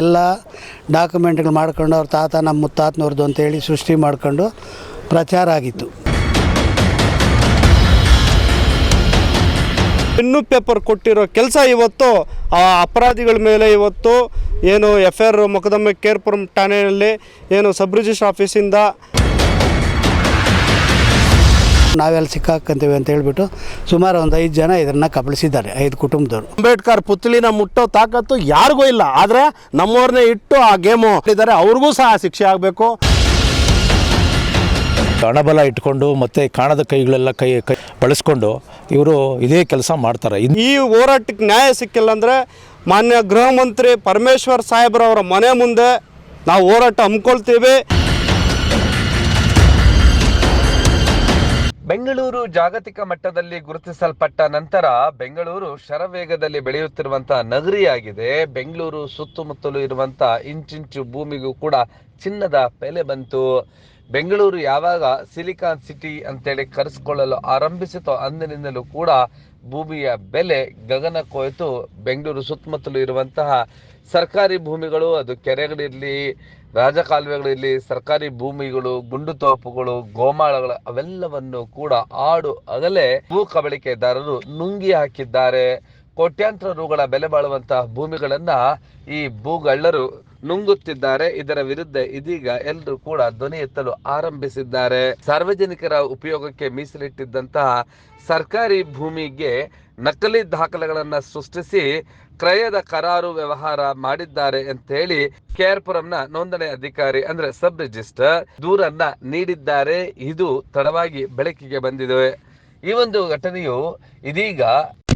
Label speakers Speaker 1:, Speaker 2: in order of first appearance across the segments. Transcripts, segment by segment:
Speaker 1: ಎಲ್ಲ ಡಾಕ್ಯುಮೆಂಟ್ಗಳು ಮಾಡ್ಕೊಂಡು ಅವ್ರ ತಾತ ನಮ್ಮ ಮುತ್ತಾತನವ್ರದ್ದು ಅಂತೇಳಿ ಸೃಷ್ಟಿ ಮಾಡ್ಕೊಂಡು ಪ್ರಚಾರ ಆಗಿತ್ತು.
Speaker 2: ಪೆನ್ನು ಪೇಪರ್ ಕೊಟ್ಟಿರೋ ಕೆಲಸ ಇವತ್ತು, ಆ ಅಪರಾಧಿಗಳ ಮೇಲೆ ಇವತ್ತು ಏನು ಎಫ್ ಐ ಆರ್ ಮೊಕದ್ದಮೆ ಕೇರ್ಪುರಂ ಠಾಣೆಯಲ್ಲಿ ಏನು ಸಬ್ ರಿಜಿಸ್ಟ್ರ್ ಆಫೀಸಿಂದ
Speaker 1: ನಾವೆಲ್ಲ ಸಿಕ್ಕಾಕಂತೀವಿ ಅಂತ ಹೇಳ್ಬಿಟ್ಟು ಸುಮಾರು ಒಂದು ಐದು ಜನ ಇದನ್ನ ಕಬಳಿಸಿದ್ದಾರೆ ಐದು ಕುಟುಂಬದವರು.
Speaker 3: ಅಂಬೇಡ್ಕರ್ ಪುತ್ಲಿನ ಮುಟ್ಟೋ ತಾಕತ್ತು ಯಾರಿಗೂ ಇಲ್ಲ ಆದರೆ ನಮ್ಮವ್ರನ್ನೇ ಇಟ್ಟು ಆ ಗೇಮು ಇದ್ದಾರೆ ಅವ್ರಿಗೂ ಸಹ ಶಿಕ್ಷೆ ಆಗಬೇಕು.
Speaker 4: ಹಣಬಲ ಇಟ್ಕೊಂಡು ಮತ್ತೆ ಕಾಣದ ಕೈಗಳೆಲ್ಲ ಕೈ ಕೈ ಬಳಸ್ಕೊಂಡು ಇವರು ಇದೇ ಕೆಲಸ ಮಾಡ್ತಾರೆ.
Speaker 2: ಈ ಹೋರಾಟಕ್ಕೆ ನ್ಯಾಯ ಸಿಕ್ಕಿಲ್ಲ ಅಂದರೆ ಮಾನ್ಯ ಗೃಹ ಮಂತ್ರಿ ಪರಮೇಶ್ವರ್ ಸಾಹೇಬ್ರವರ ಮನೆ ಮುಂದೆ ನಾವು ಹೋರಾಟ ಹಮ್ಮಿಕೊಳ್ತೀವಿ.
Speaker 5: ಬೆಂಗಳೂರು ಜಾಗತಿಕ ಮಟ್ಟದಲ್ಲಿ ಗುರುತಿಸಲ್ಪಟ್ಟ ನಂತರ ಬೆಂಗಳೂರು ಶರವೇಗದಲ್ಲಿ ಬೆಳೆಯುತ್ತಿರುವಂತಹ ನಗರಿಯಾಗಿದೆ. ಬೆಂಗಳೂರು ಸುತ್ತಮುತ್ತಲು ಇರುವಂತಹ ಇಂಚಿಂಚು ಭೂಮಿಗೂ ಕೂಡ ಚಿನ್ನದ ಬೆಲೆ ಬಂತು. ಬೆಂಗಳೂರು ಯಾವಾಗ ಸಿಲಿಕಾನ್ ಸಿಟಿ ಅಂತೇಳಿ ಕರೆಸಿಕೊಳ್ಳಲು ಆರಂಭಿಸಿತೋ ಅಂದಿನಿಂದಲೂ ಕೂಡ ಭೂಮಿಯ ಬೆಲೆ ಗಗನ ಕೊಯ್ತು. ಬೆಂಗಳೂರು ಸುತ್ತಮುತ್ತಲು ಇರುವಂತಹ ಸರ್ಕಾರಿ ಭೂಮಿಗಳು, ಅದು ಕೆರೆಗಳಿರಲಿ ರಾಜಕಾಲುವೆಗಳಿರಲಿ ಸರ್ಕಾರಿ ಭೂಮಿಗಳು, ಗುಂಡು ತೋಪುಗಳು, ಗೋಮಾಳಗಳು ಅವೆಲ್ಲವನ್ನು ಕೂಡ ಆಡು ಅಗಲೇ ಭೂ ಕಬಳಿಕೆದಾರರು ನುಂಗಿ ಹಾಕಿದ್ದಾರೆ. ಕೋಟ್ಯಾಂತರ ರುಗಳ ಬೆಲೆ ಬಾಳುವಂತಹ ಭೂಮಿಗಳನ್ನ ಈ ಭೂಗಳ್ಳರು ನುಂಗುತ್ತಿದ್ದಾರೆ. ಇದರ ವಿರುದ್ಧ ಇದೀಗ ಎಲ್ಲರೂ ಕೂಡ ಧ್ವನಿ ಎತ್ತಲು ಆರಂಭಿಸಿದ್ದಾರೆ. ಸಾರ್ವಜನಿಕರ ಉಪಯೋಗಕ್ಕೆ ಮೀಸಲಿಟ್ಟಿದ್ದಂತಹ ಸರ್ಕಾರಿ ಭೂಮಿಗೆ ನಕಲಿ ದಾಖಲೆಗಳನ್ನ ಸೃಷ್ಟಿಸಿ ಕ್ರಯದ ಕರಾರು ವ್ಯವಹಾರ ಮಾಡಿದ್ದಾರೆ ಅಂತ ಹೇಳಿ ಕೆಆರ್ಪುರಂನ ನೋಂದಣಿ ಅಧಿಕಾರಿ, ಅಂದ್ರೆ ಸಬ್ ರಿಜಿಸ್ಟರ್ ದೂರನ್ನ ನೀಡಿದ್ದಾರೆ. ಇದು ತಡವಾಗಿ ಬೆಳಕಿಗೆ ಬಂದಿದೆ. ಈ ಒಂದು ಘಟನೆಯು ಇದೀಗ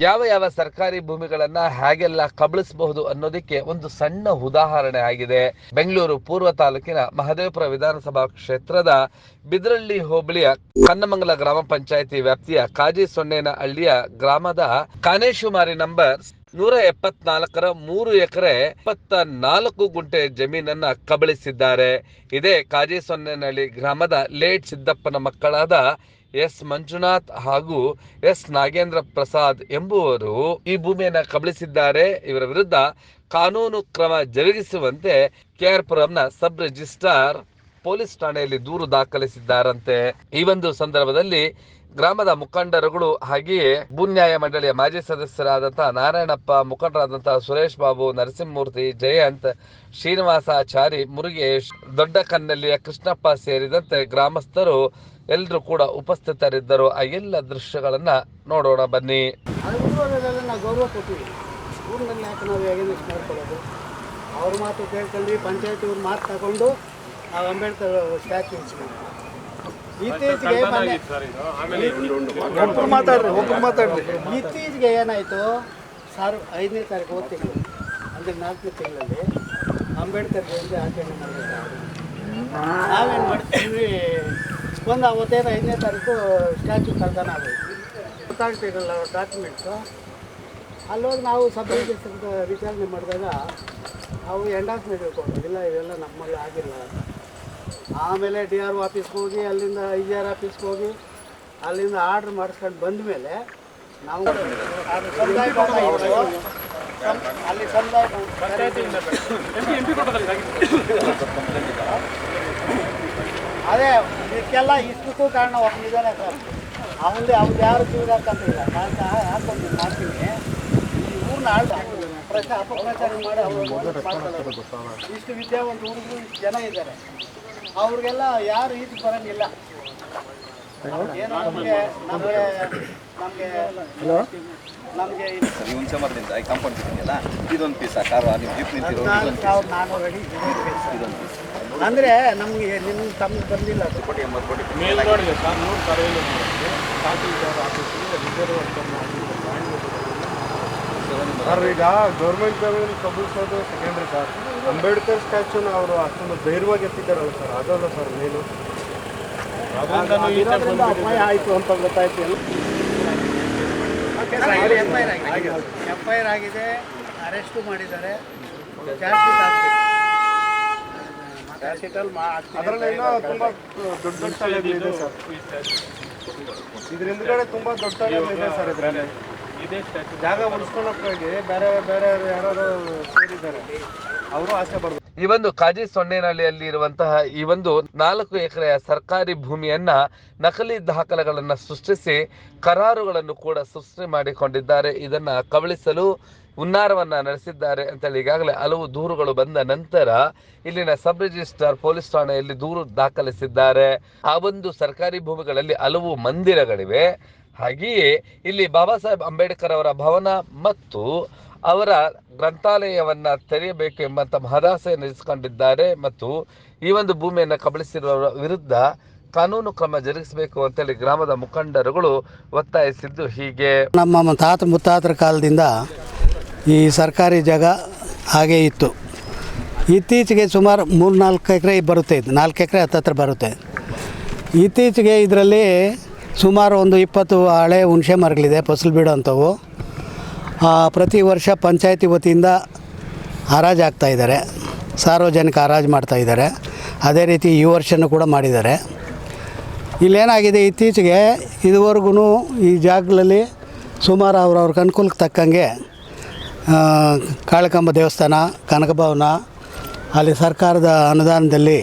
Speaker 5: ಯಾವ ಯಾವ ಸರ್ಕಾರಿ ಭೂಮಿಗಳನ್ನ ಹೇಗೆಲ್ಲ ಕಬಳಿಸಬಹುದು ಅನ್ನೋದಕ್ಕೆ ಒಂದು ಸಣ್ಣ ಉದಾಹರಣೆ ಆಗಿದೆ. ಬೆಂಗಳೂರು ಪೂರ್ವ ತಾಲೂಕಿನ ಮಹದೇವಪುರ ವಿಧಾನಸಭಾ ಕ್ಷೇತ್ರದ ಬಿದ್ರಳ್ಳಿ ಹೋಬಳಿಯ ಕನ್ನಮಂಗಲ ಗ್ರಾಮ ಪಂಚಾಯಿತಿ ವ್ಯಾಪ್ತಿಯ ಕಾಜಿ ಸೊನ್ನೇನ ಹಳ್ಳಿಯ ಗ್ರಾಮದ ಕಾನೇಶುಮಾರಿ ನಂಬರ್ ನೂರ ಎಪ್ಪತ್ನಾಲ್ಕರ ಮೂರು ಎಕರೆ ಇಪ್ಪತ್ತ ನಾಲ್ಕು ಗುಂಟೆ ಜಮೀನನ್ನ ಕಬಳಿಸಿದ್ದಾರೆ. ಇದೇ ಕಾಜಿ ಸೊನ್ನೆನಹಳ್ಳಿ ಗ್ರಾಮದ ಲೇಟ್ ಸಿದ್ದಪ್ಪನ ಮಕ್ಕಳಾದ ಎಸ್ ಮಂಜುನಾಥ್ ಹಾಗೂ ಎಸ್ ನಾಗೇಂದ್ರ ಪ್ರಸಾದ್ ಎಂಬುವರು ಈ ಭೂಮಿಯನ್ನ ಕಬಳಿಸಿದ್ದಾರೆ. ಇವರ ವಿರುದ್ಧ ಕಾನೂನು ಕ್ರಮ ಜರುಗಿಸುವಂತೆ ಕೆಆರ್ಪುರಂನ ಸಬ್ ರಿಜಿಸ್ಟ್ರಾರ್ ಪೊಲೀಸ್ ಠಾಣೆಯಲ್ಲಿ ದೂರು ದಾಖಲಿಸಿದ್ದಾರಂತೆ. ಈ ಒಂದು ಸಂದರ್ಭದಲ್ಲಿ ಗ್ರಾಮದ ಮುಖಂಡರುಗಳು ಹಾಗೆಯೇ ಭೂನ್ಯಾಯ ಮಂಡಳಿಯ ಮಾಜಿ ಸದಸ್ಯರಾದಂತಹ ನಾರಾಯಣಪ್ಪ, ಮುಖಂಡರಾದಂತಹ ಸುರೇಶ್ ಬಾಬು, ನರಸಿಂಹಮೂರ್ತಿ, ಜಯಂತ್, ಶ್ರೀನಿವಾಸಾಚಾರಿ, ಮುರುಗೇಶ್ ದೊಡ್ಡ ಕನ್ನಲ್ಲಿಯ ಕೃಷ್ಣಪ್ಪ ಸೇರಿದಂತೆ ಗ್ರಾಮಸ್ಥರು ಎಲ್ಲರೂ ಕೂಡ ಉಪಸ್ಥಿತರಿದ್ದರು. ಆ ಎಲ್ಲ ದೃಶ್ಯಗಳನ್ನ ನೋಡೋಣ ಬನ್ನಿ.
Speaker 1: ಗೌರವ ಅವ್ರ ಮಾತು ಕೇಳ್ಕೊಂಡು ಪಂಚಾಯತಿ ಅವ್ರ ಮಾತು ತಗೊಂಡು ನಾವು ಅಂಬೇಡ್ಕರ್ ಸ್ಟ್ಯಾಚು ಇತ್ತೀಚೆಗೆ ಮೊನ್ನೆ-
Speaker 3: ಒಬ್ರು ಮಾತಾಡ್ರಿ ಒಬ್ಬರು ಮಾತಾಡ್ರಿ.
Speaker 1: ಇತ್ತೀಚೆಗೆ ಏನಾಯಿತು? ಸಾರು ಐದನೇ ತಾರೀಕು ಓದ್ತಿದ್ವಿ ಅಂದ್ರೆ ನಾಲ್ಕನೇ ತಿಂಗಳಲ್ಲಿ ಅಂಬೇಡ್ಕರ್ ಜಯಂತಿ ಆಚರಣೆ ಮಾಡಬೇಕು ನಾವೇನು ಮಾಡ್ತೀವಿ? ಒಂದು ಅವತ್ತೇನು ಐದನೇ ತಾರೀಕು ಸ್ಟ್ಯಾಚು ಕಳ್ತನ ಆಗೋಯ್ತು. ಗೊತ್ತಾಗ್ತಿರಲ್ಲ ಡಾಕ್ಯುಮೆಂಟ್ಸು ಅಲ್ಲೋಗಿ ನಾವು ಸಬ್ ರಿಜಿಸ್ಟರ್ ವಿಚಾರಣೆ ಮಾಡಿದಾಗ ಅವು ಎಂಡಾಸ್ಮೆಂಟ್ ಕೊಟ್ಟರು ಇಲ್ಲ ಇವೆಲ್ಲ ನಮ್ಮಲ್ಲಿ ಆಗಿಲ್ಲ ಅಂತ. ಆಮೇಲೆ ಡಿ ಆರ್ ಆಫೀಸ್ಗೆ ಹೋಗಿ ಅಲ್ಲಿಂದ ಐ ಜಿ ಆರ್ ಆಫೀಸ್ಗೆ ಹೋಗಿ ಅಲ್ಲಿಂದ ಆರ್ಡ್ರ್ ಮಾಡಿಸ್ಕೊಂಡು ಬಂದ ಮೇಲೆ ನಾವು ಅಲ್ಲಿ ಸಮುದಾಯ ಅದೇ ಇದಕ್ಕೆಲ್ಲ ಇಷ್ಟಕ್ಕೂ ಕಾರಣ ಇದಾನೆ ಸರ್. ಅವನದೇ ಅವ್ನು ಯಾರು ಜೀವನ ಹಾಕಂತಿಲ್ಲ ನಾನು ಹಾಕೊಂಡು ಮಾಡ್ತೀನಿ. ಈ ಊರ್ನ ಆಳ್ದ. ಪ್ರಚಾರ ಅಪಪ್ರಚಾರ ಮಾಡಿ ಅವರು ಇಷ್ಟು ವಿದ್ಯಾವಂತ ಹುಡುಗರು ಇಷ್ಟು ಜನ ಇದ್ದಾರೆ. ಅವ್ರಿಗೆಲ್ಲ ಯಾರು ಇದು ಬರಂಗಿಲ್ಲ ಏನೋ ನಮಗೆ ನಮಗೆ ನಮಗೆ ನಮಗೆ
Speaker 6: ಈ ಹುಣಸೆ ಮರದಿಂದ ಈ ಕಾಂಪೌಂಡ್ ಇದೆಯಲ್ಲ ಇದೊಂದು ಪೀಸ ಕಾರ ನೀವು ಜೀಪ್ ನಿಂತಿರೋ
Speaker 1: ಸಾವಿರದ ನಾನ್ನೂರು ಅಡಿ ಅಂದರೆ ನಮಗೆ ನಿಮ್ಮ ತಮ್ಗೆ ಬಂದಿಲ್ಲ ಅದು.
Speaker 6: ಕೋಟಿ ಎಂಬತ್ತು ಕೋಟಿ
Speaker 2: ಸರ್ ಈಗ ಗೌರ್ಮೆಂಟ್ ಜಮೀನು ಕಬ್ಬಿಸೋದು ಸೆಕೆಂಡ್ರಿ ಸರ್ ಅಂಬೇಡ್ಕರ್ ಸ್ಟ್ಯಾಚ್ಯೂನ ಅವರು ಅಷ್ಟೊಂದು ಧೈರ್ಯವಾಗಿ ಎತ್ತಿದ್ದಾರಲ್ಲ ಸರ್ ಅದಲ್ಲ ಸರ್ ಮೇನು
Speaker 1: ಅಪಾಯ ಆಯಿತು ಅಂತ ಗೊತ್ತಾಯ್ತು ಎಫ್ ಐ ಆರ್ ಆಗಿದೆ ಅರೆಸ್ಟು ಮಾಡಿದ್ದಾರೆ.
Speaker 2: ಅದರಲ್ಲೆಲ್ಲ ತುಂಬ ದೊಡ್ಡ ದೊಡ್ಡ ಇದೆ ಸರ್. ಇದ್ರ ಹಿಂದ್ಗಡೆ ತುಂಬ ದೊಡ್ಡ ಇದೆ ಸರ್ ಇದರಲ್ಲಿ. ಜಾಗ ಉಳಿಸ್ಕೊಳ್ಳೋಕ್ಕಾಗಿ ಬೇರೆ ಬೇರೆ ಯಾರು ಸೇರಿದ್ದಾರೆ. ಅವರು ಆಸೆ
Speaker 5: ಈ ಒಂದು ಕಾಜಿ ಸೊಣ್ಣೇನಹಳ್ಳಿಯಲ್ಲಿ ಇರುವಂತಹ ಈ ಒಂದು ನಾಲ್ಕು ಎಕರೆಯ ಸರ್ಕಾರಿ ಭೂಮಿಯನ್ನ ನಕಲಿ ದಾಖಲೆಗಳನ್ನ ಸೃಷ್ಟಿಸಿ ಕರಾರುಗಳನ್ನು ಕೂಡ ಸೃಷ್ಟಿ ಮಾಡಿಕೊಂಡಿದ್ದಾರೆ. ಇದನ್ನ ಕಬಳಿಸಲು ಹುನ್ನಾರವನ್ನ ನಡೆಸಿದ್ದಾರೆ ಅಂತೇಳಿ ಈಗಾಗಲೇ ಹಲವು ದೂರುಗಳು ಬಂದ ನಂತರ ಇಲ್ಲಿನ ಸಬ್ ರಿಜಿಸ್ಟ್ರಾರ್ ಪೊಲೀಸ್ ಠಾಣೆಯಲ್ಲಿ ದೂರು ದಾಖಲಿಸಿದ್ದಾರೆ. ಆ ಒಂದು ಸರ್ಕಾರಿ ಭೂಮಿಗಳಲ್ಲಿ ಹಲವು ಮಂದಿರಗಳಿವೆ. ಹಾಗೆಯೇ ಇಲ್ಲಿ ಬಾಬಾ ಸಾಹೇಬ್ ಅಂಬೇಡ್ಕರ್ ಅವರ ಭವನ ಮತ್ತು ಅವರ ಗ್ರಂಥಾಲಯವನ್ನ ತೆರೆಯಬೇಕು ಎಂಬಂತ ಮಹದಾಸೆ ನಡೆಸಿಕೊಂಡಿದ್ದಾರೆ ಮತ್ತು ಈ ಒಂದು ಭೂಮಿಯನ್ನು ಕಬಳಿಸಿರುವವರ ವಿರುದ್ಧ ಕಾನೂನು ಕ್ರಮ ಜರುಗಿಸಬೇಕು ಅಂತೇಳಿ ಗ್ರಾಮದ ಮುಖಂಡರುಗಳು ಒತ್ತಾಯಿಸಿದ್ದು ಹೀಗೆ.
Speaker 1: ನಮ್ಮ ತಾತ, ಮುತ್ತಾತರ ಕಾಲದಿಂದ ಈ ಸರ್ಕಾರಿ ಜಾಗ ಹಾಗೇ ಇತ್ತು. ಇತ್ತೀಚೆಗೆ ಸುಮಾರು ಮೂರು ನಾಲ್ಕು ಎಕರೆ ಬರುತ್ತೆ ಇದು. ನಾಲ್ಕು ಎಕರೆ ಹತ್ತತ್ರ ಬರುತ್ತೆ. ಇತ್ತೀಚೆಗೆ ಇದರಲ್ಲಿ ಸುಮಾರು ಒಂದು ಇಪ್ಪತ್ತು ಹಳೆ ಹುಣಸೆ ಮರಗಳಿದೆ, ಫಸಲು ಬೀಡೋ ಅಂಥವು ಪ್ರತಿ ವರ್ಷ ಪಂಚಾಯತಿ ವತಿಯಿಂದ ಹರಾಜು ಇದ್ದಾರೆ. ಸಾರ್ವಜನಿಕ ಹರಾಜು ಮಾಡ್ತಾ ಇದ್ದಾರೆ. ಅದೇ ರೀತಿ ಈ ವರ್ಷನೂ ಕೂಡ ಮಾಡಿದ್ದಾರೆ. ಇಲ್ಲೇನಾಗಿದೆ, ಇತ್ತೀಚೆಗೆ ಇದುವರೆಗೂ ಈ ಜಾಗಗಳಲ್ಲಿ ಸುಮಾರು ಅವ್ರವ್ರ ಅನುಕೂಲಕ್ಕೆ ತಕ್ಕಂಗೆ ಕಾಳಕಂಬ ದೇವಸ್ಥಾನ, ಕನಕ ಭವನ, ಅಲ್ಲಿ ಸರ್ಕಾರದ ಅನುದಾನದಲ್ಲಿ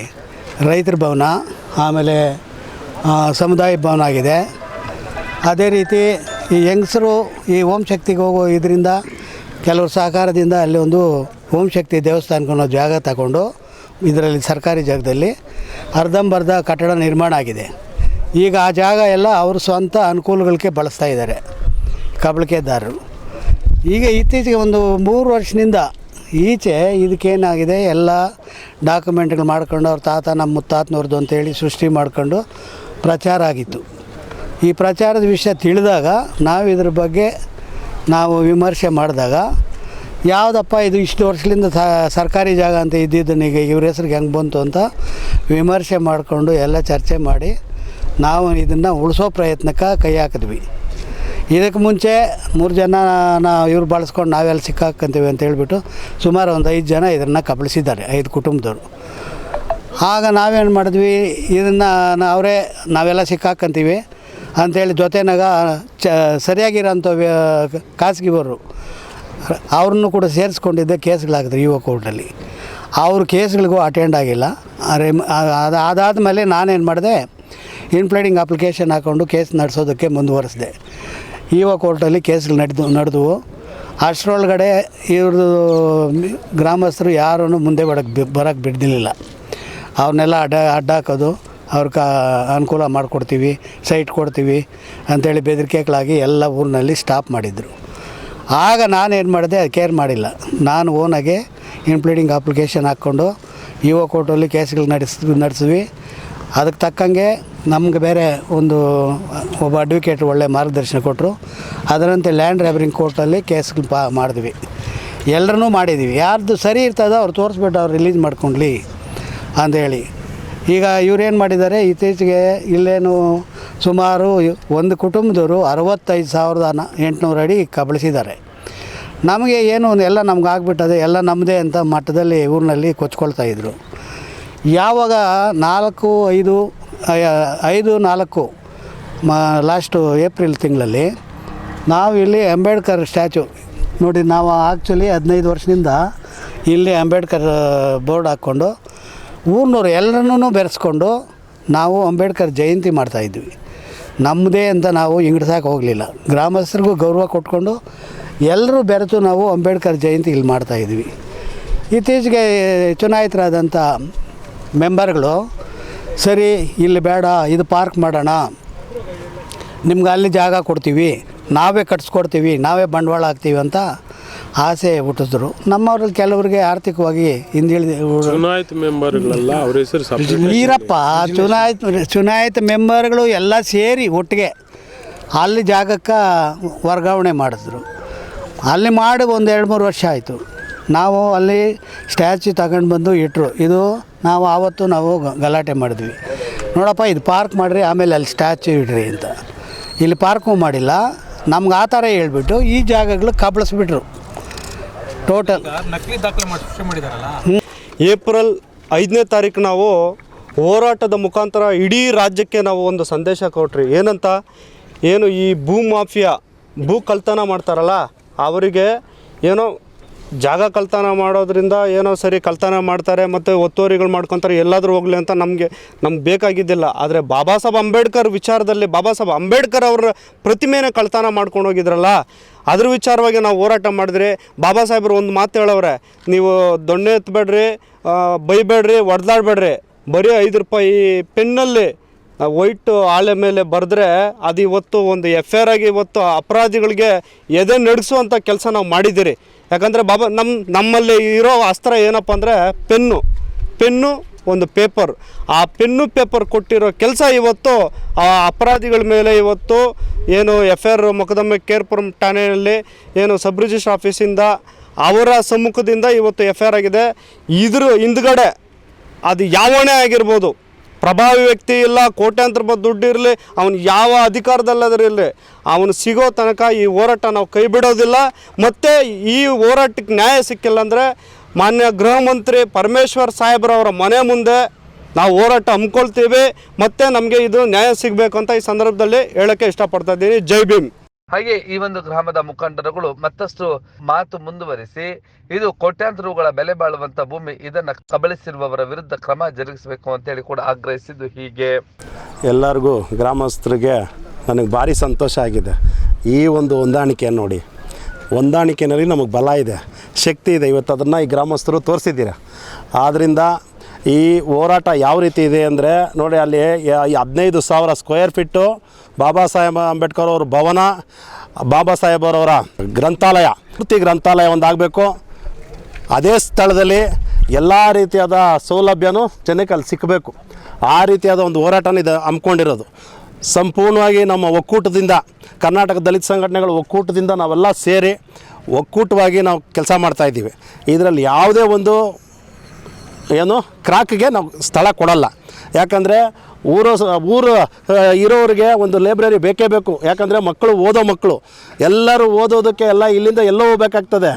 Speaker 1: ರೈತರ ಭವನ, ಆಮೇಲೆ ಸಮುದಾಯ ಭವನ ಆಗಿದೆ. ಅದೇ ರೀತಿ ಈ ಹೆಂಗಸರು ಈ ಓಂ ಶಕ್ತಿಗೆ ಹೋಗೋ ಇದರಿಂದ ಕೆಲವರು ಸಹಕಾರದಿಂದ ಅಲ್ಲಿ ಒಂದು ಓಂ ಶಕ್ತಿ ದೇವಸ್ಥಾನಕ್ಕೆ ಅನ್ನೋ ಜಾಗ ತಗೊಂಡು ಇದರಲ್ಲಿ ಸರ್ಕಾರಿ ಜಾಗದಲ್ಲಿ ಅರ್ಧಂಬರ್ಧ ಕಟ್ಟಡ ನಿರ್ಮಾಣ ಆಗಿದೆ. ಈಗ ಆ ಜಾಗ ಎಲ್ಲ ಅವ್ರ ಸ್ವಂತ ಅನುಕೂಲಗಳಿಗೆ ಬಳಸ್ತಾ ಇದ್ದಾರೆ ಕಬಳಿಕೆದಾರರು. ಈಗ ಇತ್ತೀಚೆಗೆ ಒಂದು ಮೂರು ವರ್ಷದಿಂದ ಈಚೆ ಇದಕ್ಕೇನಾಗಿದೆ? ಎಲ್ಲ ಡಾಕ್ಯುಮೆಂಟ್ಗಳು ಮಾಡ್ಕೊಂಡು ಅವ್ರ ತಾತ ನಮ್ಮ ಮುತ್ತಾತನವ್ರದ್ದು ಅಂತೇಳಿ ಸೃಷ್ಟಿ ಮಾಡ್ಕೊಂಡು ಪ್ರಚಾರ ಆಗಿತ್ತು. ಈ ಪ್ರಚಾರದ ವಿಷಯ ತಿಳಿದಾಗ ನಾವು ಇದ್ರ ಬಗ್ಗೆ ನಾವು ವಿಮರ್ಶೆ ಮಾಡಿದಾಗ, ಯಾವುದಪ್ಪ ಇದು ಇಷ್ಟು ವರ್ಷದಿಂದ ಸರ್ಕಾರಿ ಜಾಗ ಅಂತ ಇದ್ದಿದ್ದನ್ನ ಈಗ ಇವ್ರ ಹೆಸ್ರಿಗೆ ಹೆಂಗೆ ಬಂತು ಅಂತ ವಿಮರ್ಶೆ ಮಾಡಿಕೊಂಡು ಎಲ್ಲ ಚರ್ಚೆ ಮಾಡಿ ನಾವು ಇದನ್ನು ಉಳಿಸೋ ಪ್ರಯತ್ನಕ್ಕೆ ಕೈ ಹಾಕಿದ್ವಿ. ಇದಕ್ಕೆ ಮುಂಚೆ ಮೂರು ಜನ ನಾವು ಇವ್ರು ಬಳಸ್ಕೊಂಡು ನಾವೆಲ್ಲ ಸಿಕ್ಕಾಕ್ಕಂತೀವಿ ಅಂತ ಹೇಳಿಬಿಟ್ಟು ಸುಮಾರು ಒಂದು ಐದು ಜನ ಇದನ್ನು ಕಬಳಿಸಿದ್ದಾರೆ, ಐದು ಕುಟುಂಬದವರು. ಆಗ ನಾವೇನು ಮಾಡಿದ್ವಿ, ಇದನ್ನು ಅವರೇ ನಾವೆಲ್ಲ ಸಿಕ್ಕಾಕ್ಕಂತೀವಿ ಅಂಥೇಳಿ ಜೊತೆನಾಗ ಚ ಸರಿಯಾಗಿರೋಂಥ ಖಾಸಗಿವರು ಅವ್ರನ್ನೂ ಕೂಡ ಸೇರಿಸ್ಕೊಂಡಿದ್ದೆ ಕೇಸ್ಗಳಾಗಿದ್ರು ಯುವ ಕೋರ್ಟಲ್ಲಿ ಅವ್ರ ಕೇಸ್ಗಳಿಗೂ ಅಟೆಂಡ್ ಆಗಿಲ್ಲ. ಅದು ಅದಾದಮೇಲೆ ನಾನೇನು ಮಾಡಿದೆ ಇನ್ಪ್ಲೈಡಿಂಗ್ ಅಪ್ಲಿಕೇಶನ್ ಹಾಕ್ಕೊಂಡು ಕೇಸ್ ನಡೆಸೋದಕ್ಕೆ ಮುಂದುವರಿಸಿದೆ. ಯುವ ಕೋರ್ಟಲ್ಲಿ ಕೇಸ್ಗಳು ನಡೆದು, ನಡೆದವು. ಅಷ್ಟರೊಳಗಡೆ ಇವ್ರದ್ದು ಗ್ರಾಮಸ್ಥರು ಯಾರೂ ಮುಂದೆ ಬಡಕ್ಕೆ ಬರೋಕ್ಕೆ ಬಿಡ್ದಿಲ್ಲ ಅವ್ರನ್ನೆಲ್ಲ ಅಡ್ಡ ಅಡ್ಡ ಹಾಕೋದು ಅವ್ರ ಕ ಅನುಕೂಲ ಮಾಡಿಕೊಡ್ತೀವಿ, ಸೈಟ್ ಕೊಡ್ತೀವಿ ಅಂಥೇಳಿ ಬೆದರಿಕೆಗಳಾಗಿ ಎಲ್ಲ ಊರಿನಲ್ಲಿ ಸ್ಟಾಪ್ ಮಾಡಿದರು. ಆಗ ನಾನೇನು ಮಾಡಿದೆ, ಅದು ಕೇರ್ ಮಾಡಿಲ್ಲ. ನಾನು ಓನಾಗೆ ಇನ್ಪ್ಲೀಡಿಂಗ್ ಅಪ್ಲಿಕೇಶನ್ ಹಾಕ್ಕೊಂಡು ಯುವ ಕೋರ್ಟಲ್ಲಿ ಕೇಸ್ಗಳು ನಡೆಸ್, ನಡೆಸಿದ್ವಿ. ಅದಕ್ಕೆ ತಕ್ಕಂಗೆ ನಮ್ಗೆ ಬೇರೆ ಒಂದು ಒಬ್ಬ ಅಡ್ವೊಕೇಟ್ ಒಳ್ಳೆ ಮಾರ್ಗದರ್ಶನ ಕೊಟ್ಟರು ಅದರಂತೆ ಲ್ಯಾಂಡ್ ರೆಬರಿಂಗ್ ಕೋರ್ಟಲ್ಲಿ ಕೇಸ್ಗಳು ಪಾ, ಮಾಡಿದ್ವಿ. ಎಲ್ಲರೂ ಮಾಡಿದ್ದೀವಿ ಯಾರ್ದು ಸರಿ ಇರ್ತದೋ ಅವ್ರು ತೋರಿಸ್ಬಿಟ್ಟು ಅವ್ರು ರಿಲೀಸ್ ಮಾಡ್ಕೊಂಡ್ಲಿ. ಅಂಥೇಳಿ ಈಗ ಇವ್ರೇನು ಮಾಡಿದ್ದಾರೆ? ಇತ್ತೀಚೆಗೆ ಇಲ್ಲೇನು ಸುಮಾರು ಒಂದು ಕುಟುಂಬದವರು ಅರವತ್ತೈದು ಸಾವಿರದ ನ- ಎಂಟುನೂರು ಅಡಿ ಕಬಳಿಸಿದ್ದಾರೆ. ನಮಗೆ ಏನು ಎಲ್ಲ ನಮ್ಗೆ ಆಗ್ಬಿಟ್ಟದೆ ಎಲ್ಲ ನಮ್ಮದೇ ಅಂತ ಮಟ್ಟದಲ್ಲಿ ಊರಿನಲ್ಲಿ ಕೊಚ್ಕೊಳ್ತಾ ಇದ್ರು. ಯಾವಾಗ ನಾಲ್ಕು, ಐದು ಐದು, ನಾಲ್ಕು, ಮ ಲಾಸ್ಟು ಏಪ್ರಿಲ್ ತಿಂಗಳಲ್ಲಿ ನಾವು ಇಲ್ಲಿ ಅಂಬೇಡ್ಕರ್ ಸ್ಟ್ಯಾಚು ನೋಡಿ, ನಾವು ಆ್ಯಕ್ಚುಲಿ ಹದಿನೈದು ವರ್ಷದಿಂದ ಇಲ್ಲಿ ಅಂಬೇಡ್ಕರ್ ಬೋರ್ಡ್ ಹಾಕ್ಕೊಂಡು ಊರಿನವ್ರು ಎಲ್ಲರನ್ನೂ ಬೆರೆಸ್ಕೊಂಡು ನಾವು ಅಂಬೇಡ್ಕರ್ ಜಯಂತಿ ಮಾಡ್ತಾಯಿದ್ವಿ ನಮ್ಮದೇ ಅಂತ ನಾವು ಇಂಗ್ಡಿಸೋಕೆ ಹೋಗಲಿಲ್ಲ. ಗ್ರಾಮಸ್ಥರಿಗೂ ಗೌರವ ಕೊಟ್ಕೊಂಡು ಎಲ್ಲರೂ ಬೆರೆತು ನಾವು ಅಂಬೇಡ್ಕರ್ ಜಯಂತಿ ಇಲ್ಲಿ ಮಾಡ್ತಾಯಿದ್ವಿ ಇತ್ತೀಚೆಗೆ ಚುನಾಯಿತರಾದಂಥ ಮೆಂಬರ್ಗಳು, ಸರಿ, ಇಲ್ಲಿ ಬೇಡ, ಇದು ಪಾರ್ಕ್ ಮಾಡೋಣ, ನಿಮ್ಗೆ ಅಲ್ಲಿ ಜಾಗ ಕೊಡ್ತೀವಿ, ನಾವೇ ಕಟ್ಸ್ಕೊಡ್ತೀವಿ, ನಾವೇ ಬಂಡವಾಳ ಹಾಕ್ತೀವಿ ಅಂತ ಆಸೆ ಹುಟ್ಟಿದ್ರು ನಮ್ಮವ್ರಲ್ಲಿ ಕೆಲವರಿಗೆ ಆರ್ಥಿಕವಾಗಿ ಹಿಂದಿಳಿದ
Speaker 7: ಚುನಾಯಿತ ಮೆಂಬರ್ಗಳೆಲ್ಲ ಅವ್ರ ಹೆಸರು ಸಪ್ರೇಟ್
Speaker 1: ಈರಪ್ಪ ಚುನಾಯಿತ ಚುನಾಯಿತ ಮೆಂಬರ್ಗಳು ಎಲ್ಲ ಸೇರಿ ಒಟ್ಟಿಗೆ ಅಲ್ಲಿ ಜಾಗಕ್ಕೆ ವರ್ಗಾವಣೆ ಮಾಡಿದ್ರು. ಅಲ್ಲಿ ಮಾಡಿ ಒಂದು ಎರಡು ಮೂರು ವರ್ಷ ಆಯಿತು. ನಾವು ಅಲ್ಲಿ ಸ್ಟ್ಯಾಚ್ಯು ತಗೊಂಡು ಬಂದು ಇಟ್ಟರು ಇದು ನಾವು ಆವತ್ತು ನಾವು ಗಲಾಟೆ ಮಾಡಿದ್ವಿ. ನೋಡಪ್ಪ ಇದು ಪಾರ್ಕ್ ಮಾಡಿರಿ ಆಮೇಲೆ ಅಲ್ಲಿ ಸ್ಟ್ಯಾಚ್ಯು ಇಡ್ರಿ ಅಂತ. ಇಲ್ಲಿ ಪಾರ್ಕು ಮಾಡಿಲ್ಲ. ನಮ್ಗೆ ಆ ಥರ ಹೇಳ್ಬಿಟ್ಟು ಈ ಜಾಗಗಳು ಕಬಳಿಸ್ಬಿಟ್ರು ಟೋಟಲ್
Speaker 2: ಏಪ್ರಿಲ್ ಐದನೇ ತಾರೀಕು ನಾವು ಹೋರಾಟದ ಮುಖಾಂತರ ಇಡೀ ರಾಜ್ಯಕ್ಕೆ ನಾವು ಒಂದು ಸಂದೇಶ ಕೊಟ್ರಿ. ಏನಂತ? ಏನು ಈ ಭೂ ಮಾಫಿಯಾ ಭೂ ಕಳ್ತನ ಮಾಡ್ತಾರಲ್ಲ ಅವರಿಗೆ ಏನೋ ಜಾಗ ಕಳ್ತನ ಮಾಡೋದ್ರಿಂದ ಏನೋ ಸರಿ ಕಳ್ತನ ಮಾಡ್ತಾರೆ ಮತ್ತು ಒತ್ತುವರಿಗಳು ಮಾಡ್ಕೊತಾರೆ, ಎಲ್ಲಾದರೂ ಹೋಗಲಿ ಅಂತ ನಮಗೆ, ನಮ್ಗೆ ಬೇಕಾಗಿದ್ದಿಲ್ಲ. ಆದರೆ ಬಾಬಾ ಸಾಹೇಬ್ ಅಂಬೇಡ್ಕರ್ ವಿಚಾರದಲ್ಲಿ ಬಾಬಾ ಸಾಹೇಬ್ ಅಂಬೇಡ್ಕರ್ ಅವರ ಪ್ರತಿಮೆನೇ ಕಳ್ತನ ಮಾಡ್ಕೊಂಡು ಹೋಗಿದ್ರಲ್ಲ, ಅದ್ರ ವಿಚಾರವಾಗಿ ನಾವು ಹೋರಾಟ ಮಾಡಿದ್ರೆ ಬಾಬಾ ಸಾಹೇಬ್ರು ಒಂದು ಮಾತು ಹೇಳವ್ರೆ, ನೀವು ದೊಣ್ಣೆ ಎತ್ತಬೇಡ್ರಿ ಬೈಬೇಡ್ರಿ ಹೊಡೆದಾಡ್ಬೇಡ್ರಿ ಬರೀ ಐದು ರೂಪಾಯಿ ಪೆನ್ನಲ್ಲಿ ವೈಟ್ ಆಳೆ ಮೇಲೆ ಬರೆದ್ರೆ ಅದು ಇವತ್ತು ಒಂದು ಎಫ್ ಐ ಆರ್ ಆಗಿ ಇವತ್ತು ಅಪರಾಧಿಗಳಿಗೆ ಎದೆ ನಡೆಸುವಂಥ ಕೆಲಸ ನಾವು ಮಾಡಿದ್ದೀರಿ. ಯಾಕಂದರೆ ಬಾಬಾ ನಮ್ಮ ನಮ್ಮಲ್ಲಿ ಇರೋ ಅಸ್ತ್ರ ಏನಪ್ಪ ಅಂದರೆ ಪೆನ್ನು. ಪೆನ್ನು ಒಂದು ಪೇಪರ್. ಆ ಪೆನ್ನು ಪೇಪರ್ ಕೊಟ್ಟಿರೋ ಕೆಲಸ ಇವತ್ತು, ಆ ಅಪರಾಧಿಗಳ ಮೇಲೆ ಇವತ್ತು ಏನು ಎಫ್ ಐ ಆರ್ ಮೊಕದ್ದಮೆ ಕೇರ್ಪುರಂ ಠಾಣೆಯಲ್ಲಿ ಏನು ಸಬ್ ರಿಜಿಸ್ಟ್ರ್ ಆಫೀಸಿಂದ ಅವರ ಸಮ್ಮುಖದಿಂದ ಇವತ್ತು ಎಫ್ ಐ ಆರ್ ಆಗಿದೆ. ಇದ್ರ ಹಿಂದ್ಗಡೆ ಅದು ಯಾವನೇ ಆಗಿರ್ಬೋದು. ಪ್ರಭಾವಿ ವ್ಯಕ್ತಿ ಇಲ್ಲ, ಕೋಟ್ಯಾಂತರ ದುಡ್ಡು ಇರಲಿ, ಅವನು ಯಾವ ಅಧಿಕಾರದಲ್ಲಾದರೂ ಇರಲಿ, ಅವನು ಸಿಗೋ ತನಕ ಈ ಹೋರಾಟ ನಾವು ಕೈ ಬಿಡೋದಿಲ್ಲ. ಮತ್ತು ಈ ಹೋರಾಟಕ್ಕೆ ನ್ಯಾಯ ಸಿಕ್ಕಿಲ್ಲ ಅಂದರೆ ಮಾನ್ಯ ಗೃಹ ಮಂತ್ರಿ ಪರಮೇಶ್ವರ್ ಸಾಹೇಬ್ರವರ ಮನೆ ಮುಂದೆ ನಾವು ಹೋರಾಟ ಹಮ್ಮಿಕೊಳ್ತೀವಿ. ಮತ್ತು ನಮಗೆ ಇದು ನ್ಯಾಯ ಸಿಗಬೇಕು ಅಂತ ಈ ಸಂದರ್ಭದಲ್ಲಿ ಹೇಳೋಕ್ಕೆ ಇಷ್ಟಪಡ್ತಾ ಇದ್ದೀನಿ. ಜೈ ಭೀಮ್.
Speaker 5: ಹಾಗೆ ಈ ಒಂದು ಗ್ರಾಮದ ಮುಖಂಡರುಗಳು ಮತ್ತಷ್ಟು ಮಾತು ಮುಂದುವರಿಸಿ, ಇದು ಕೋಟ್ಯಾಂತರ ರೂಗಳ ಬೆಲೆ ಬಾಳುವಂತ ಭೂಮಿ, ಇದನ್ನ ಕಬಳಿಸಿರುವವರ ವಿರುದ್ಧ ಕ್ರಮ ಜರುಗಿಸಬೇಕು ಅಂತ ಹೇಳಿ ಕೂಡ ಆಗ್ರಹಿಸಿದ್ದು ಹೀಗೆ.
Speaker 3: ಎಲ್ಲರಿಗೂ ಗ್ರಾಮಸ್ಥರಿಗೆ ನನಗೆ ಭಾರಿ ಸಂತೋಷ ಆಗಿದೆ. ಈ ಒಂದು ಹೊಂದಾಣಿಕೆ ನೋಡಿ. ಹೊಂದಾಣಿಕೆಯಲ್ಲಿ ನಮಗೆ ಬಲ ಇದೆ, ಶಕ್ತಿ ಇದೆ. ಇವತ್ತು ಅದನ್ನು ಈ ಗ್ರಾಮಸ್ಥರು ತೋರಿಸಿದ್ದೀರ? ಆದ್ದರಿಂದ ಈ ಹೋರಾಟ ಯಾವ ರೀತಿ ಇದೆ ಅಂದರೆ, ನೋಡಿ ಅಲ್ಲಿ ಹದಿನೈದು ಸಾವಿರ ಸ್ಕ್ವೇರ್ ಫೀಟು ಬಾಬಾ ಸಾಹೇಬ್ ಅಂಬೇಡ್ಕರ್ ಅವ್ರ ಭವನ, ಬಾಬಾ ಸಾಹೇಬರವರ ಗ್ರಂಥಾಲಯ, ಪೂರ್ತಿ ಗ್ರಂಥಾಲಯ ಒಂದಾಗಬೇಕು. ಅದೇ ಸ್ಥಳದಲ್ಲಿ ಎಲ್ಲ ರೀತಿಯಾದ ಸೌಲಭ್ಯನೂ ಜನಕ್ಕೆ ಅಲ್ಲಿ ಸಿಕ್ಕಬೇಕು ಆ ರೀತಿಯಾದ ಒಂದು ಹೋರಾಟನ ಇದು ಹಮ್ಮಿಕೊಂಡಿರೋದು. ಸಂಪೂರ್ಣವಾಗಿ ನಮ್ಮ ಒಕ್ಕೂಟದಿಂದ, ಕರ್ನಾಟಕ ದಲಿತ ಸಂಘಟನೆಗಳ ಒಕ್ಕೂಟದಿಂದ ನಾವೆಲ್ಲ ಸೇರಿ ಒಕ್ಕೂಟವಾಗಿ ನಾವು ಕೆಲಸ ಮಾಡ್ತಾಯಿದ್ದೀವಿ ಇದರಲ್ಲಿ ಯಾವುದೇ ಒಂದು ಏನು ಕ್ರಾಕ್ಗೆ ನಾವು ಸ್ಥಳ ಕೊಡಲ್ಲ. ಯಾಕಂದರೆ ಊರು ಊರ ಇರೋರಿಗೆ ಒಂದು ಲೈಬ್ರರಿ ಬೇಕೇ ಬೇಕು. ಯಾಕಂದರೆ ಮಕ್ಕಳು ಓದೋ ಮಕ್ಕಳು. ಎಲ್ಲರೂ ಓದೋದಕ್ಕೆ ಎಲ್ಲ ಇಲ್ಲಿಂದ ಎಲ್ಲ ಹೋಗ್ಬೇಕಾಗ್ತದೆ.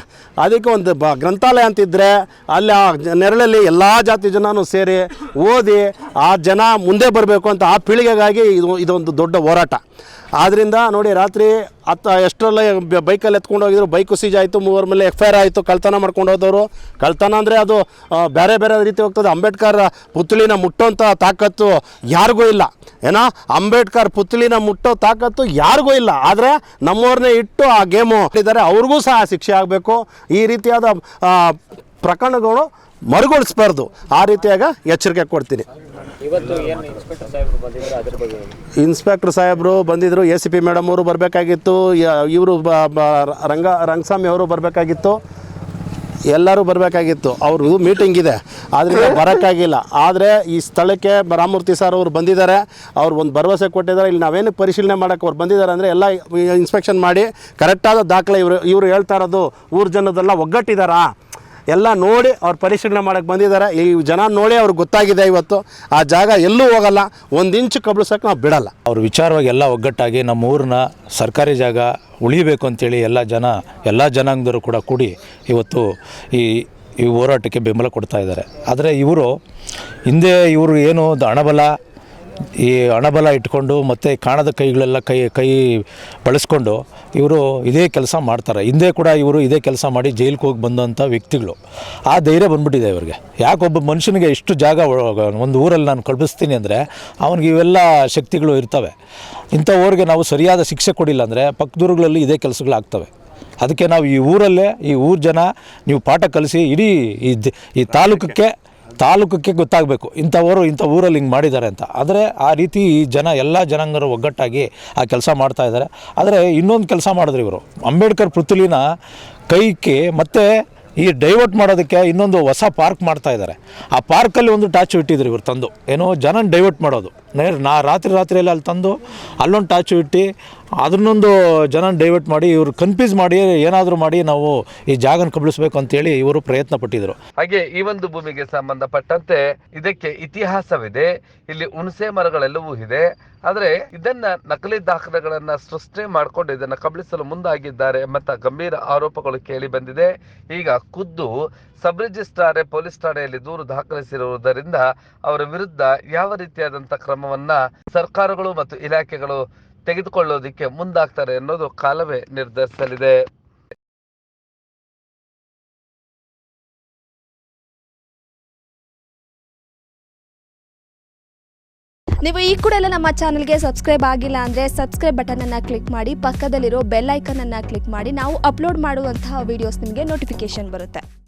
Speaker 3: ಅದಕ್ಕೆ ಒಂದು ಬ, ಗ್ರಂಥಾಲಯ ಅಂತಿದ್ದರೆ ಅಲ್ಲಿ ಆ ನೆರಳಲ್ಲಿ ಎಲ್ಲ ಜಾತಿ ಜನನೂ ಸೇರಿ ಓದಿ ಆ ಜನ ಮುಂದೆ ಬರಬೇಕು ಅಂತ ಆ ಪೀಳಿಗೆಗಾಗಿ ಇದು, ಇದೊಂದು ದೊಡ್ಡ ಹೋರಾಟ. ಆದ್ದರಿಂದ ನೋಡಿ ರಾತ್ರಿ ಅತ್ತ ಎಷ್ಟರಲ್ಲ ಬೈಕಲ್ಲಿ ಎತ್ಕೊಂಡು ಹೋಗಿದ್ರು, ಬೈಕು ಸೀಜ್ ಆಯಿತು, ಮೂವರ ಮೇಲೆ ಎಫ್ ಐ ಆರ್ ಆಯಿತು, ಕಳ್ತನ ಮಾಡ್ಕೊಂಡು ಹೋದವರು. ಕಳ್ತನ ಅಂದರೆ ಅದು ಬೇರೆ ಬೇರೆ ರೀತಿ ಹೋಗ್ತದೆ. ಅಂಬೇಡ್ಕರ್ ಪುತ್ಳಿನ ಮುಟ್ಟೋಂಥ ತಾಕತ್ತು ಯಾರಿಗೂ ಇಲ್ಲ. ಏನೋ ಅಂಬೇಡ್ಕರ್ ಪುತ್ಲಿನ ಮುಟ್ಟೋ ತಾಕತ್ತು ಯಾರಿಗೂ ಇಲ್ಲ. ಆದರೆ ನಮ್ಮವ್ರನ್ನೇ ಇಟ್ಟು ಆ ಗೇಮು ಇದ್ದಾರೆ ಅವ್ರಿಗೂ ಸಹ ಶಿಕ್ಷೆ ಆಗಬೇಕು. ಈ ರೀತಿಯಾದ ಪ್ರಕರಣಗಳು ಮರುಗೊಳಿಸ್ಬಾರ್ದು ಆ ರೀತಿಯಾಗ ಎಚ್ಚರಿಕೆ ಕೊಡ್ತೀನಿ. ಇನ್ಸ್ಪೆಕ್ಟರ್ ಸಾಹೇಬರು ಬಂದಿದ್ದರು ಎ ಸಿ ಪಿ ಮೇಡಮ್ ಅವರು ಬರಬೇಕಾಗಿತ್ತು. ಇವರು ರಂಗ ರಂಗಸ್ವಾಮಿ ಅವರು ಬರಬೇಕಾಗಿತ್ತು. ಎಲ್ಲರೂ ಬರಬೇಕಾಗಿತ್ತು. ಅವ್ರದ್ದು ಮೀಟಿಂಗ್ ಇದೆ. ಆದ್ದರಿಂದ ಬರೋಕ್ಕಾಗಿಲ್ಲ. ಆದರೆ ಈ ಸ್ಥಳಕ್ಕೆ ರಾಮಮೂರ್ತಿ ಸರ್ ಅವರು ಬಂದಿದ್ದಾರೆ. ಅವ್ರು ಒಂದು ಭರವಸೆ ಕೊಟ್ಟಿದ್ದಾರೆ. ಇಲ್ಲಿ ನಾವೇನು ಪರಿಶೀಲನೆ ಮಾಡೋಕ್ಕೆ ಅವ್ರು ಬಂದಿದ್ದಾರೆ ಅಂದರೆ ಎಲ್ಲ ಇನ್ಸ್ಪೆಕ್ಷನ್ ಮಾಡಿ ಕರೆಕ್ಟಾದ ದಾಖಲೆ ಇವರು ಇವರು ಹೇಳ್ತಾ ಇರೋದು, ಊರು ಜನದೆಲ್ಲ ಒಗ್ಗಟ್ಟಿದ್ದಾರಾ? ಎಲ್ಲ ನೋಡಿ ಅವ್ರು ಪರಿಶೀಲನೆ ಮಾಡೋಕ್ಕೆ ಬಂದಿದ್ದಾರೆ. ಈ ಜನ ನೋಡಿ ಅವ್ರಿಗೆ ಗೊತ್ತಾಗಿದೆ ಇವತ್ತು. ಆ ಜಾಗ ಎಲ್ಲೂ ಹೋಗಲ್ಲ. ಒಂದು ಇಂಚು ಕಬಳಿಸೋಕೆ ನಾವು ಬಿಡಲ್ಲ.
Speaker 4: ಅವ್ರ ವಿಚಾರವಾಗಿ ಎಲ್ಲ ಒಗ್ಗಟ್ಟಾಗಿ ನಮ್ಮ ಊರನ್ನ ಸರ್ಕಾರಿ ಜಾಗ ಉಳಿಬೇಕು ಅಂತೇಳಿ ಎಲ್ಲ ಜನ, ಎಲ್ಲ ಜನಾಂಗದವರು ಕೂಡ ಕೂಡಿ ಇವತ್ತು ಈ ಈ ಹೋರಾಟಕ್ಕೆ ಬೆಂಬಲ ಕೊಡ್ತಾ ಇದ್ದಾರೆ. ಆದರೆ ಇವರು ಹಿಂದೆ ಇವರು ಏನು ಹಣಬಲ, ಈ ಹಣಬಲ ಇಟ್ಕೊಂಡು ಮತ್ತು ಕಾಣದ ಕೈಗಳೆಲ್ಲ ಕೈ ಕೈ ಬಳಸ್ಕೊಂಡು ಇವರು ಇದೇ ಕೆಲಸ ಮಾಡ್ತಾರೆ. ಹಿಂದೆ ಕೂಡ ಇವರು ಇದೇ ಕೆಲಸ ಮಾಡಿ ಜೈಲಿಗೆ ಹೋಗಿ ಬಂದಂಥ ವ್ಯಕ್ತಿಗಳು. ಆ ಧೈರ್ಯ ಬಂದ್ಬಿಟ್ಟಿದೆ ಇವ್ರಿಗೆ. ಯಾಕೊಬ್ಬ ಮನುಷ್ಯನಿಗೆ ಇಷ್ಟು ಜಾಗ ಒಂದು ಊರಲ್ಲಿ ನಾನು ಕಳಿಸ್ತೀನಿ ಅಂದರೆ ಅವನಿಗೆ ಇವೆಲ್ಲ ಶಕ್ತಿಗಳು ಇರ್ತವೆ. ಇಂಥವ್ರಿಗೆ ನಾವು ಸರಿಯಾದ ಶಿಕ್ಷೆ ಕೊಡಿಲ್ಲ ಅಂದರೆ ಪಕ್ಕದೂರುಗಳಲ್ಲಿ ಇದೇ ಕೆಲಸಗಳಾಗ್ತವೆ. ಅದಕ್ಕೆ ನಾವು ಈ ಊರಲ್ಲೇ ಈ ಊರು ಜನ ನೀವು ಪಾಠ ಕಲಿಸಿ ಇಡೀ ಈ ತಾಲೂಕಕ್ಕೆ ತಾಲೂಕಕ್ಕೆ ಗೊತ್ತಾಗಬೇಕು. ಇಂಥವರು ಇಂಥ ಊರಲ್ಲಿ ಹಿಂಗೆ ಮಾಡಿದ್ದಾರೆ ಅಂತ. ಆದರೆ ಆ ರೀತಿ ಜನ, ಎಲ್ಲ ಜನಾಂಗರು ಒಗ್ಗಟ್ಟಾಗಿ ಆ ಕೆಲಸ ಮಾಡ್ತಾ ಇದ್ದಾರೆ. ಆದರೆ ಇನ್ನೊಂದು ಕೆಲಸ ಮಾಡಿದ್ರು ಇವರು. ಅಂಬೇಡ್ಕರ್ ಪುತ್ಲಿನ ಕೈಕ್ಕೆ ಮತ್ತೆ ಈ ಡೈವರ್ಟ್ ಮಾಡೋದಕ್ಕೆ ಇನ್ನೊಂದು ಹೊಸ ಪಾರ್ಕ್ ಮಾಡ್ತಾ ಇದ್ದಾರೆ. ಆ ಪಾರ್ಕಲ್ಲಿ ಒಂದು ಟಾಚ್ ಇಟ್ಟಿದ್ರು ಇವರು ತಂದು. ಏನೋ ಜನನ ಡೈವರ್ಟ್ ಮಾಡೋದು. ನಾ ರಾತ್ರಿ ರಾತ್ರಿಯಲ್ಲಿ ಅಲ್ಲಿ ತಂದು ಅಲ್ಲೊಂದು ಟಾಚು ಇಟ್ಟು ಅದನ್ನೊಂದು ಜನ ಡೈವರ್ಟ್ ಮಾಡಿ ಇವರು ಕನ್ಫ್ಯೂಸ್ ಮಾಡಿ ಏನಾದರೂ ಮಾಡಿ ನಾವು ಈ ಜಾಗನ ಕಬಳಿಸ್ಬೇಕು ಅಂತೇಳಿ ಇವರು ಪ್ರಯತ್ನ ಪಟ್ಟಿದ್ರು.
Speaker 5: ಹಾಗೆ ಈ ಒಂದು ಭೂಮಿಗೆ ಸಂಬಂಧಪಟ್ಟಂತೆ ಇದಕ್ಕೆ ಇತಿಹಾಸವಿದೆ. ಇಲ್ಲಿ ಹುಣಸೆ ಮರಗಳೆಲ್ಲವೂ ಇದೆ. ಆದರೆ ಇದನ್ನ ನಕಲಿ ದಾಖಲೆಗಳನ್ನ ಸೃಷ್ಟಿ ಮಾಡಿಕೊಂಡು ಇದನ್ನ ಕಬಳಿಸಲು ಮುಂದಾಗಿದ್ದಾರೆ ಎಂಬಂತ ಗಂಭೀರ ಆರೋಪಗಳು ಕೇಳಿ ಬಂದಿದೆ. ಈಗ ಖುದ್ದು ಸಬ್ ರಿಜಿಸ್ಟ್ರಾರೆ ಪೊಲೀಸ್ ಠಾಣೆಯಲ್ಲಿ ದೂರು ದಾಖಲಿಸಿರುವುದರಿಂದ ಅವರ ವಿರುದ್ಧ ಯಾವ ರೀತಿಯಾದಂತಹ ಕ್ರಮವನ್ನ ಸರ್ಕಾರಗಳು ಮತ್ತು ಇಲಾಖೆಗಳು ತೆಗೆದುಕೊಳ್ಳೋದಿಕ್ಕೆ ಮುಂದಾಗ್ತಾರೆ ಅನ್ನೋದು ಕಾಲವೇ ನಿರ್ಧರಿಸಲಿದೆ.
Speaker 8: ನೀವು ಈ ಕೂಡ ಎಲ್ಲ ನಮ್ಮ ಚಾನಲ್ಗೆ ಸಬ್ಸ್ಕ್ರೈಬ್ ಆಗಿಲ್ಲ ಅಂದರೆ ಸಬ್ಸ್ಕ್ರೈಬ್ ಬಟನನ್ನು ಕ್ಲಿಕ್ ಮಾಡಿ, ಪಕ್ಕದಲ್ಲಿರೋ ಬೆಲ್ ಐಕನನ್ನು ಕ್ಲಿಕ್ ಮಾಡಿ, ನಾವು ಅಪ್ಲೋಡ್ ಮಾಡುವಂತಹ ವಿಡಿಯೋಸ್ ನಿಮಗೆ ನೋಟಿಫಿಕೇಶನ್ ಬರುತ್ತೆ.